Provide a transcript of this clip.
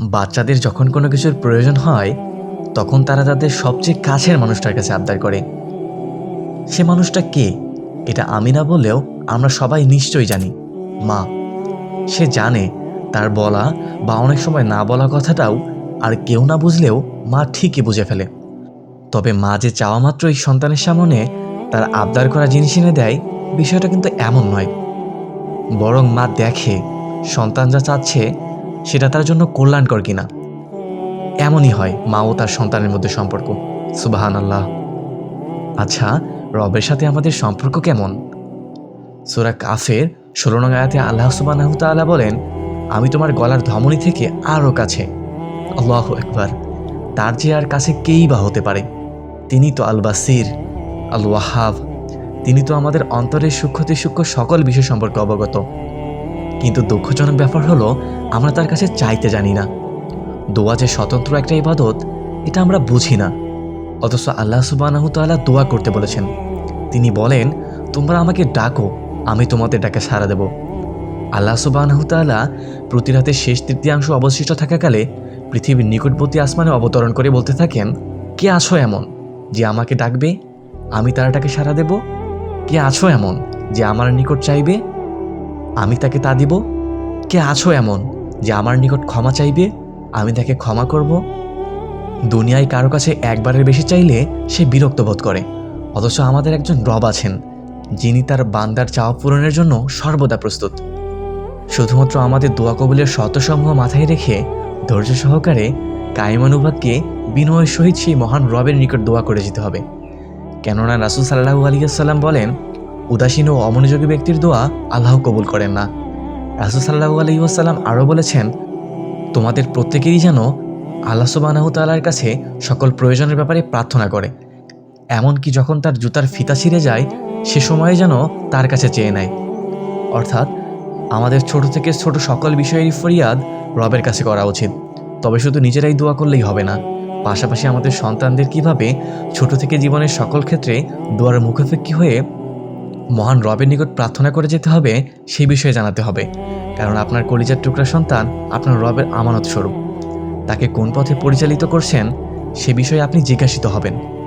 বাচ্চাদের যখন কোনো কিছুর প্রয়োজন হয়, তখন তারা তাদের সবচেয়ে কাছের মানুষটার কাছে আবদার করে। সে মানুষটা কে? এটা আমি না বললেও আমরা সবাই নিশ্চয়ই জানি। মা, সে জানে তার বলা বা অনেক সময় না বলা কথাটাও আর কেউ না বুঝলেও মা ঠিকই বুঝে ফেলে। তবে মা যে চাওয়া মাত্রই সন্তানের সামনে তার আবদার করা জিনিস এনে দেয়, বিষয়টা কিন্তু এমন নয়। বরং মা দেখে সন্তান যা চাচ্ছে সেটা তার জন্য কল্যাণকর কিনা? এমনই হয় মা ও তার সন্তানের মধ্যে সম্পর্ক। সুবাহান আল্লাহ আচ্ছা রবের সাথে আমাদের সম্পর্ক কেমন? সুরা কাফের আয়াতে আল্লাহ সুবাহ তাআলা বলেন, আমি তোমার গলার ধমনী থেকে আরও কাছে। আল্লাহ একবার তার যে আর কাছে কেই বা হতে পারে? তিনি তো আল বাসির আল ওয়াহাব তিনি তো আমাদের অন্তরের সূক্ষ্মতে সূক্ষ্ম সকল বিষয় সম্পর্কে অবগত। কিন্তু দুঃখজনক ব্যাপার হলো আমরা তার কাছে চাইতে জানি না। দোয়া যে স্বতন্ত্র একটা ইবাদত, এটা আমরা বুঝি না। অথচ আল্লাহ সুবাহ তাআলা দোয়া করতে বলেছেন। তিনি বলেন, তোমরা আমাকে ডাকো, আমি তোমাদের ডাকে সাড়া দেব। আল্লাহ সুবাহ তাআলা প্রতি রাতের শেষ তৃতীয়াংশ অবশিষ্ট থাকাকালে পৃথিবীর নিকটবর্তী আসমানে অবতরণ করে বলতে থাকেন, কে আছো এমন যে আমাকে ডাকবে? আমি তার ডাকে সাড়া দেব? কে আছো এমন যে আমার নিকট চাইবে? আমি তাকে তা দিব? কে আছো এমন যে আমার নিকট ক্ষমা চাইবে, আমি তাকে ক্ষমা করব। দুনিয়ায় কারও কাছে একবারের বেশি চাইলে সে বিরক্ত বোধ করে। অথচ আমাদের একজন রব আছেন, যিনি তার বান্দার চাওয়া পূরণের জন্য সর্বদা প্রস্তুত। শুধুমাত্র আমাদের দোয়া কবুলের শতসমূহ মাথায় রেখে ধৈর্য সহকারে কায়মানুভাগকে বিনয়ের সহিত সেই মহান রবের নিকট দোয়া করে যেতে হবে। কেননা রাসুল সাল্লাহু আলিয়াল্লাম বলেন, উদাসীন ও অমনোযোগী ব্যক্তির দোয়া আল্লাহ কবুল করেন না। রাসুল সাল্লাহু আলহিউসাল্লাম আরও বলেছেন, তোমাদের প্রত্যেকেরই যেন আল্লাহ সুবাহ তালার কাছে সকল প্রয়োজনের ব্যাপারে প্রার্থনা করে। এমনকি যখন তার জুতার ফিতা ছিঁড়ে যায়, সে সময়ে যেন তার কাছে চেয়ে নেয়। অর্থাৎ, আমাদের ছোট থেকে ছোট সকল বিষয়েরই ফরিয়াদ রবের কাছে করা উচিত। তবে শুধু নিজেরাই দোয়া করলেই হবে না। পাশাপাশি আমাদের সন্তানদের কীভাবে ছোট থেকে জীবনের সকল ক্ষেত্রে দোয়ার মুখোপেক্ষী হয়ে মহান রবের নিকট প্রার্থনা করে যেতে হবে, সেই বিষয়ে জানাতে হবে। কারণ আপনার কলিজার টুকরা সন্তান আপনার রবের আমানত স্বরূপ তাকে কোন পথে পরিচালিত করছেন, সে বিষয়ে আপনি জিজ্ঞাসিত হবেন।